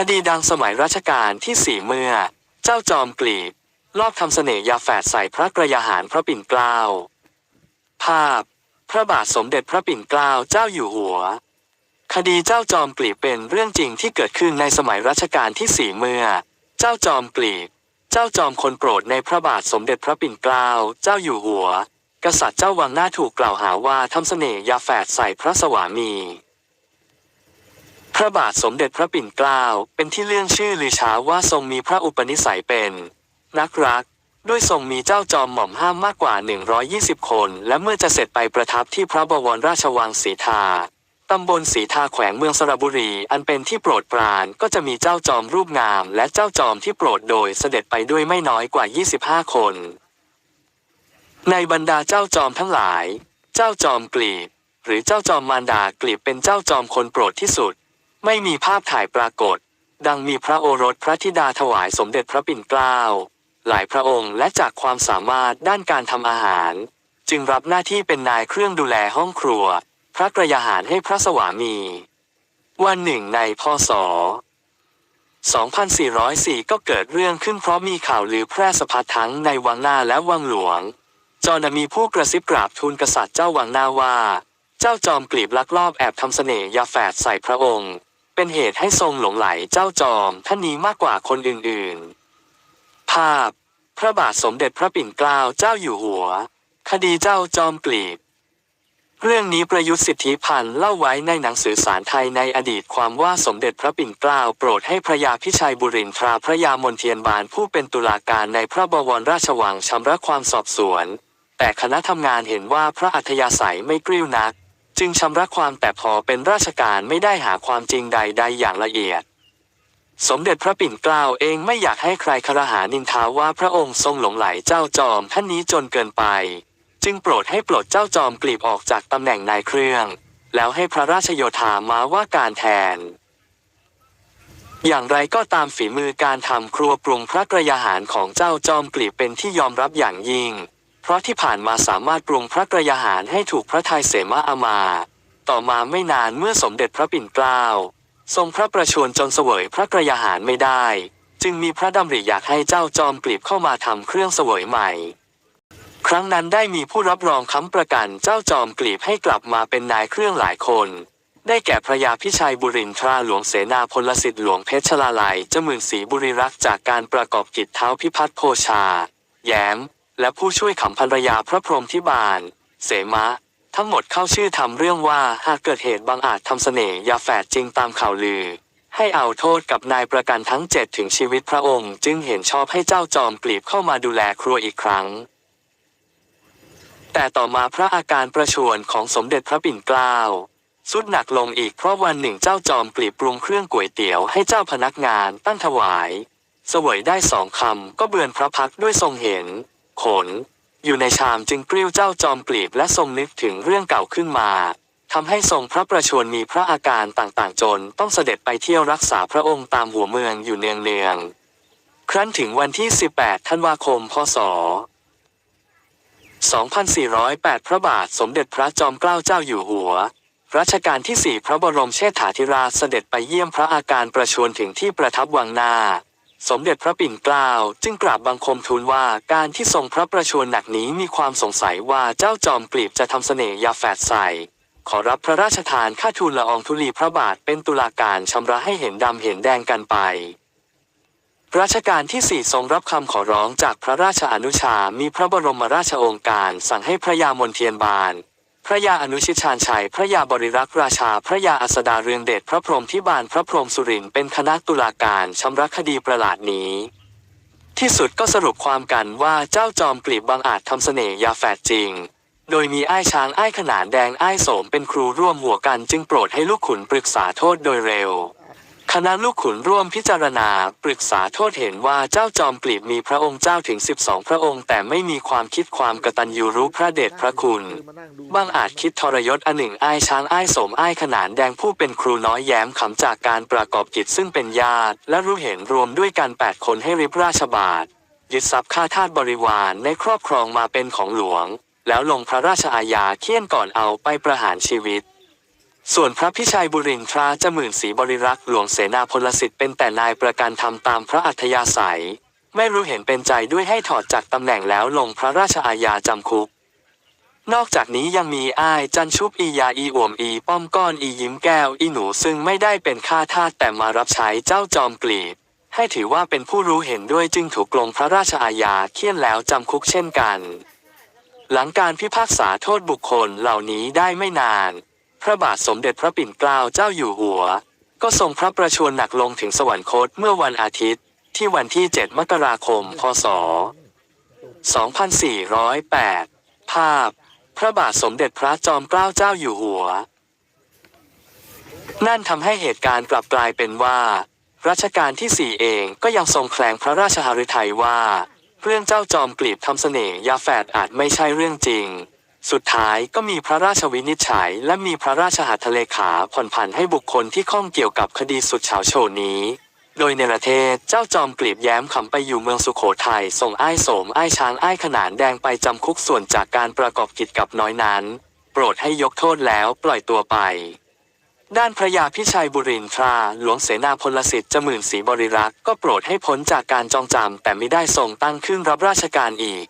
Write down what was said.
คดีดังสมัยรัชกาลที่สี่เมื่อ เจ้าจอมกลีบ ลอบทำเสน่ห์ยาแฝดใส่พระกระยาหารพระปิ่นเกล้า ภาพ พระบาทสมเด็จพระปิ่นเกล้าเจ้าอยู่หัว คดีเจ้าจอมกลีบเป็นเรื่องจริงที่เกิดขึ้นในสมัยรัชกาลที่สี่เมื่อ เจ้าจอมกลีบ เจ้าจอมคนโปรดในพระบาทสมเด็จพระปิ่นเกล้าเจ้าอยู่หัว กษัตริย์เจ้าวังหน้าถูกกล่าวหาว่าทำเสน่ห์ยาแฝดใส่พระสวามี พระบาทสมเด็จพระปิ่นเกล้าเป็นที่เลื่องชื่อลือชาว่าทรงมีพระอุปนิสัยเป็น นักรัก ด้วยทรงมีเจ้าจอมหม่อมห้ามมากกว่า 120 คน และเมื่อจะเสร็จไปประทับที่พระบวรราชวังศรีทาตำบลศรีทาแขวงเมืองสระบุรี อันเป็นที่โปรดปรานก็จะมีเจ้าจอมรูปงาม และเจ้าจอมที่โปรดโดยเสด็จไปด้วยไม่น้อยกว่า 25 คน ในบรรดาเจ้าจอมทั้งหลาย เจ้าจอมกลีบ หรือเจ้าจอมมารดากลีบเป็นเจ้าจอมคนโปรดที่สุด ไม่มีภาพถ่ายปรากฏ ดังมีพระโอรสพระธิดาถวายสมเด็จพระปิ่นเกล้า หลายพระองค์และจากความสามารถด้านการทำอาหาร จึงรับหน้าที่เป็นนายเครื่องดูแลห้องครัว พระกระยาหารให้พระสวามี วันหนึ่งในพศ2404 ก็เกิดเรื่องขึ้นเพราะมีข่าวลือแพร่สะพัดทั้งในวังหน้าและวังหลวง จอนมีผู้กระซิบกราบทูลกษัตริย์เจ้าวังหน้าว่า เจ้าจอมกลีบลักลอบแอบทำเสน่ห์ยาแฝดใส่พระองค์ เป็นเหตุให้ทรงหลงไหลเจ้าจอมท่านนี้มากกว่าคนอื่นๆ ภาพ พระบาทสมเด็จพระปิ่นเกล้าเจ้าอยู่หัว คดีเจ้าจอมกลีบ เรื่องนี้ประยุทธ์สิทธิพันธ์เล่าไว้ในหนังสือสารไทยในอดีตความว่าสมเด็จพระปิ่นเกล้าโปรดให้พระยาพิชัยบุรินทราพระยามนเทียนบานผู้เป็นตุลาการในพระบวรราชวังชำระความสอบสวน แต่คณะทำงานเห็นว่าพระอัธยาศัยไม่กริ้วนัก จึงชำระความแต่พอเป็นราชการไม่ได้หาความจริงใดๆอย่างละเอียด สมเด็จพระปิ่นเกล้าเองไม่อยากให้ใครครหานินทาว่าพระองค์ทรงหลงไหลเจ้าจอมท่านนี้จนเกินไป จึงโปรดให้ปลดเจ้าจอมกลีบออกจากตำแหน่งนายเครื่อง แล้วให้พระราชโยธามาว่าการแทน อย่างไรก็ตามฝีมือการทำครัวปรุงพระกระยาหารของเจ้าจอมกลีบเป็นที่ยอมรับอย่างยิ่ง เพราะที่ผ่านมาสามารถปรุงพระกระยาหารให้ถูกพระทัยเสมาอามา ต่อมาไม่นานเมื่อสมเด็จพระปิ่นเกล้า ทรงพระประชวรจนเสวยพระกระยาหารไม่ได้ จึงมีพระดำริอยากให้เจ้าจอมกลีบเข้ามาทำเครื่องเสวยใหม่ ครั้งนั้นได้มีผู้รับรองค้ำประกันเจ้าจอมกลีบให้กลับมาเป็นนายเครื่องหลายคน ได้แก่พระยาพิชัยบุรินทราหลวงเสนาพลสิทธิ์หลวงเพชรลาลัยเจ้าหมื่นศรีบุริรักษ์จากการประกอบกิจเท้าพิพัฒน์โพชา แย้ม และผู้ช่วยขำภรรยาพระพรหมทิบาล เสมะ ทั้งหมดเข้าชื่อทำเรื่องว่าหากเกิดเหตุบางอาจทำเสน่ห์ยาแฝดจริงตามข่าวลือ ให้เอาโทษกับนายประกันทั้งเจ็ดถึงชีวิตพระองค์ จึงเห็นชอบให้เจ้าจอมกลีบเข้ามาดูแลครัวอีกครั้ง แต่ต่อมาพระอาการประชวรของสมเด็จพระปิ่นเกล้าสุดหนักลงอีกเพราะวันหนึ่งเจ้าจอมกลีบปรุงเครื่องก๋วยเตี๋ยวให้เจ้าพนักงานตั้งถวาย เสวยได้สองคำก็เบือนพระพักด้วยทรงเห็น ขน อยู่ในชามจึงกริ้วเจ้าจอมกลีบและทรงนึกถึงเรื่องเก่าขึ้นมาทำให้ทรงพระประชวรมีพระอาการต่างๆจนต้องเสด็จไปเที่ยวรักษาพระองค์ตามหัวเมืองอยู่เนืองๆ ครั้นถึงวันที่ 18 ธันวาคม พศ 2408 พระบาทสมเด็จพระจอมเกล้าเจ้าอยู่หัว รัชกาลที่ 4 พระบรมเชษฐาธิราชเสด็จไปเยี่ยมพระอาการประชวรถึงที่ประทับวังนา สมเด็จพระปิ่นเกล้าจึงกราบบังคมทูลว่าการที่ทรงพระประชวรหนักนี้มีความสงสัยว่าเจ้าจอมกลีบจะทำเสน่ห์ยาแฝดใส่ขอรับพระราชทานค่าทูลละอองธุลีพระบาทเป็นตุลาการชำระให้เห็นดำเห็นแดงกันไปรัชกาลที่สี่ทรงรับคำขอร้องจากพระราชอนุชา มีพระบรมราชโองการ สั่งให้พระยามนเทียนบาน พระยาอนุชิตชานชัย พระยาบริรักษ์ราชา พระยาอัสดาเรืองเดช พระพรหมที่บานพระพรหมสุรินเป็นคณะตุลาการชำระคดีประหลาดนี้ ที่สุดก็สรุปความกันว่าเจ้าจอมกลีบบางอาจทำเสน่ห์ยาแฝดจริง โดยมีไอ้ายช้างไอ้ายขนานแดงไอ้ายโสมเป็นครูร่วมหัวกันจึงโปรดให้ลูกขุนปรึกษาโทษโดยเร็ว คณะลูกขุนร่วมพิจารณาปรึกษาโทษเห็นว่าเจ้าจอมกลีบมีพระองค์เจ้าถึง 12 พระองค์ แต่ไม่มีความคิดความกตัญญูรู้พระเดชพระคุณบางอาจคิดทรยศอันหนึ่งอ้ายช้างอ้ายโสมอ้ายขนานแดงผู้เป็นครูน้อยแย้มขำจากการประกอบกิจซึ่งเป็นญาติ และรู้เห็นรวมด้วยกันแปดคนให้ริบราชบาทยึดทรัพย์ข้าทาสบริวารในครอบครองมาเป็นของหลวง แล้วลงพระราชอาญาเคี่ยนก่อนเอาไปประหารชีวิต ส่วนพระพิชัยบุรินทราจะหมื่นศรีบริรักษ์หลวงเสนาพลสิทธิ์เป็นแต่นายประกันทำตามพระอัธยาศัย ไม่รู้เห็นเป็นใจด้วยให้ถอดจากตำแหน่งแล้วลงพระราชอาญาจำคุก นอกจากนี้ยังมีอ้ายจันชุบอียาอีอ่วมอีป้อมก้อนอียิ้มแก้วอีหนูซึ่งไม่ได้เป็นข้าทาสแต่มารับใช้เจ้าจอมกลีบ ให้ถือว่าเป็นผู้รู้เห็นด้วยจึงถูกลงพระราชอาญาเคี่ยนแล้วจำคุกเช่นกัน หลังการพิพากษาโทษบุคคลเหล่านี้ได้ไม่นาน พระบาทสมเด็จพระปิ่นเกล้าเจ้าอยู่หัว ก็ทรงพระประชวรหนักลงถึงสวรรคตเมื่อวันอาทิตย์ ที่วันที่ 7 มกราคม พศ 2408 ภาพ พระบาทสมเด็จพระจอมเกล้าเจ้าอยู่หัว นั่นทำให้เหตุการณ์กลับกลายเป็นว่า รัชกาลที่สี่เองก็ยังทรงแคลงพระราชหฤทัยว่า เรื่องเจ้าจอมกลีบทำเสน่ห์ยาแฝดอาจไม่ใช่เรื่องจริง สุดท้ายก็มีพระราชวินิจฉัย และมีพระราชหัตถเลขาผ่อนผันให้บุคคลที่ข้องเกี่ยวกับคดีสุดเฉาโชว์นี้ โดยในประเทศเจ้าจอมกลีบแย้มขำไปอยู่เมืองสุโขทัยส่งอ้ายโสมอ้ายช้างอ้ายขนานแดงไปจำคุกส่วนจากการประกอบกิจกับน้อยนั้น โปรดให้ยกโทษแล้วปล่อยตัวไปด้านพระยาพิชัยบุรินทราหลวงเสนาพลสิทธิ์จมื่นศรีบริรักษ์ก็โปรดให้พ้นจากการจองจำแต่ไม่ได้ทรงตั้งขึ้นรับราชการอีก